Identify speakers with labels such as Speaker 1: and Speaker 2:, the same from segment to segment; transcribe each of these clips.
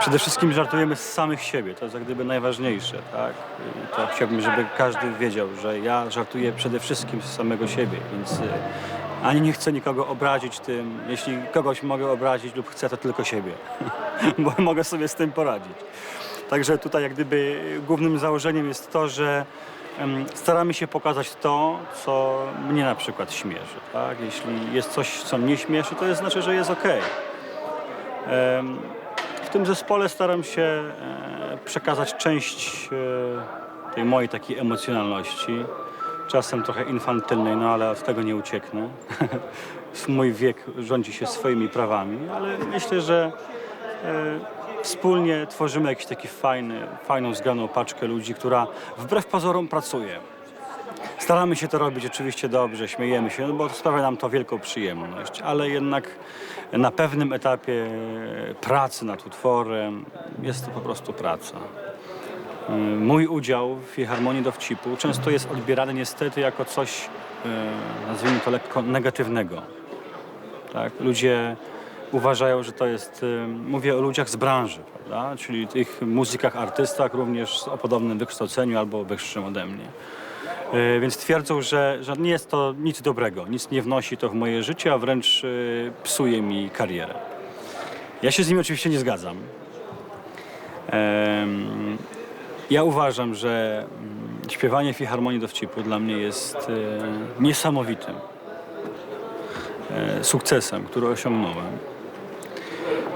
Speaker 1: przede wszystkim żartujemy z samych siebie. To jest jak gdyby najważniejsze, tak? I to chciałbym, żeby każdy wiedział, że ja żartuję przede wszystkim z samego siebie, więc y, ani nie chcę nikogo obrazić tym. Jeśli kogoś mogę obrazić lub chcę, to tylko siebie, bo mogę sobie z tym poradzić. Także tutaj jak gdyby głównym założeniem jest to, że staramy się pokazać to, co mnie na przykład śmieszy. Tak? Jeśli jest coś, co mnie śmieszy, to jest znaczy, że jest. Em, W tym zespole staram się e, przekazać część e, tej mojej takiej emocjonalności. Czasem trochę infantylnej, no ale od tego nie ucieknę. Mój wiek rządzi się swoimi prawami, ale myślę, że e, wspólnie tworzymy jakiś taki fajny, fajną, zgraną paczkę ludzi, która wbrew pozorom pracuje. Staramy się to robić oczywiście dobrze, śmiejemy się, no bo sprawia nam to wielką przyjemność, ale jednak na pewnym etapie pracy nad utworem jest to po prostu praca. Y, Mój udział w Filharmonii Dowcipu często jest odbierany niestety jako coś, y, nazwijmy to lekko, negatywnego. Tak? Ludzie uważają, że to jest, mówię o ludziach z branży, prawda? czyli tych muzykach, artystach również o podobnym wykształceniu albo wyższym ode mnie. Y, Więc twierdzą, że, że nie jest to nic dobrego, nic nie wnosi to w moje życie, a wręcz y, psuje mi karierę. Ja się z nimi oczywiście nie zgadzam. Ja uważam, że mm, śpiewanie Filharmonii Dowcipu dla mnie jest e, niesamowitym e, sukcesem, który osiągnąłem.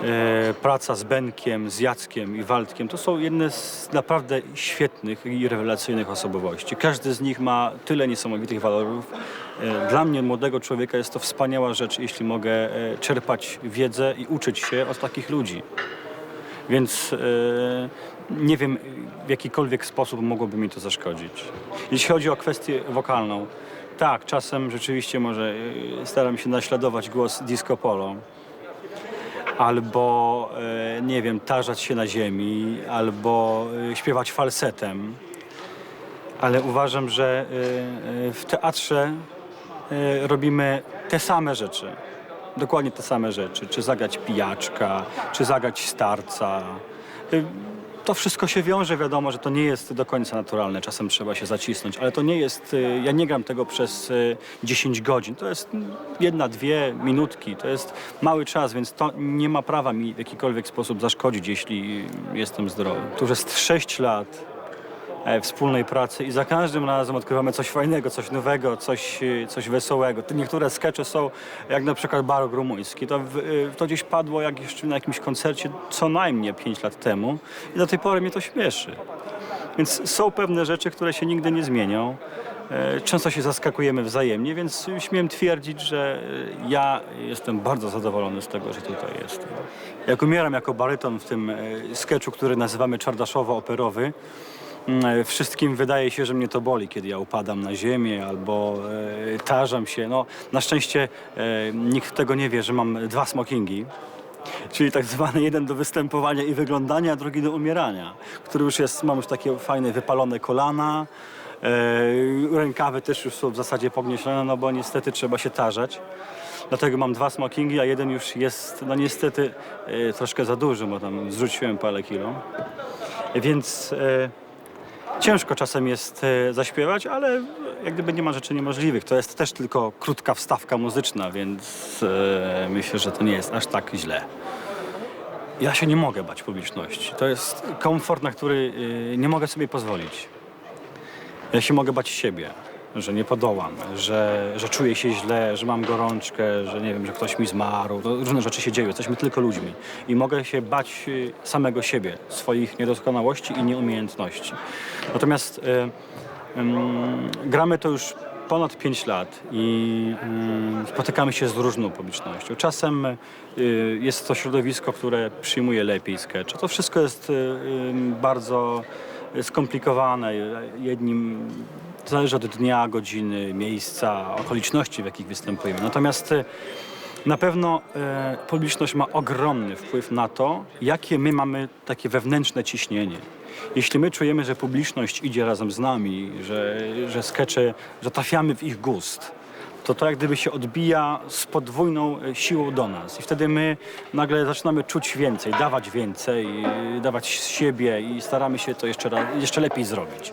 Speaker 1: E, Praca z Benkiem, z Jackiem i Waldkiem to są jedne z naprawdę świetnych i rewelacyjnych osobowości. Każdy z nich ma tyle niesamowitych walorów. E, Dla mnie, młodego człowieka, jest to wspaniała rzecz, jeśli mogę e, czerpać wiedzę i uczyć się od takich ludzi. Więc nie wiem, w jakikolwiek sposób mogłoby mi to zaszkodzić. Jeśli chodzi o kwestię wokalną, tak, czasem rzeczywiście może staram się naśladować głos disco polo. Albo, e, nie wiem, tarzać się na ziemi, albo e, śpiewać falsetem. Ale uważam, że e, w teatrze robimy te same rzeczy. Dokładnie te same rzeczy. Czy zagrać pijaczka, czy zagrać starca. Y, To wszystko się wiąże, wiadomo, że to nie jest do końca naturalne. Czasem trzeba się zacisnąć, ale to nie jest. y, Ja nie gram tego przez y, 10 godzin. To jest jedna, dwie minutki. To jest mały czas, więc to nie ma prawa mi w jakikolwiek sposób zaszkodzić, jeśli jestem zdrowy. Tu jest 6 lat wspólnej pracy i za każdym razem odkrywamy coś fajnego, coś nowego, coś, e, coś wesołego. Niektóre skecze są jak na przykład Barok Rumuński. To, e, to gdzieś padło jak jeszcze na jakimś koncercie co najmniej 5 lat temu i do tej pory mnie to śmieszy. Więc są pewne rzeczy, które się nigdy nie zmienią. E, Często się zaskakujemy wzajemnie, więc śmiem twierdzić, że e, ja jestem bardzo zadowolony z tego, że tutaj jestem. Jak umieram jako baryton w tym e, sketchu, który nazywamy czardaszowo-operowy, Wszystkim wydaje się, że mnie to boli, kiedy ja upadam na ziemię albo e, tarzam się. No, na szczęście e, nikt tego nie wie, że mam dwa smokingi. Czyli tak zwany jeden do występowania i wyglądania, a drugi do umierania, który już jest, mam już takie fajne wypalone kolana, e, rękawy też już są w zasadzie pogniesione, no bo niestety trzeba się tarzać. Dlatego mam dwa smokingi, a jeden już jest, no niestety e, troszkę za duży, bo tam zrzuciłem parę kilo. Więc e, ciężko czasem jest e, zaśpiewać, ale jak gdyby nie ma rzeczy niemożliwych. To jest też tylko krótka wstawka muzyczna, więc e, myślę, że to nie jest aż tak źle. Ja się nie mogę bać publiczności. To jest komfort, na który e, nie mogę sobie pozwolić. Ja się mogę bać siebie, że nie podołam, że, że czuję się źle, że mam gorączkę, że nie wiem, że ktoś mi zmarł. Różne rzeczy się dzieją, jesteśmy tylko ludźmi. I mogę się bać y, samego siebie, swoich niedoskonałości i nieumiejętności. Natomiast y, ym, gramy to już ponad 5 lat i spotykamy się z różną publicznością. Czasem y, jest to środowisko, które przyjmuje lepiej skecze. To wszystko jest y, bardzo skomplikowane. Jednim zależy od dnia, godziny, miejsca, okoliczności, w jakich występujemy. Natomiast e, na pewno e, publiczność ma ogromny wpływ na to, jakie my mamy takie wewnętrzne ciśnienie. Jeśli my czujemy, że publiczność idzie razem z nami, że, że skecze, że trafiamy w ich gust, to to jak gdyby się odbija z podwójną e, siłą do nas. I wtedy my nagle zaczynamy czuć więcej, dawać więcej, e, dawać z siebie i staramy się to jeszcze, raz, jeszcze lepiej zrobić.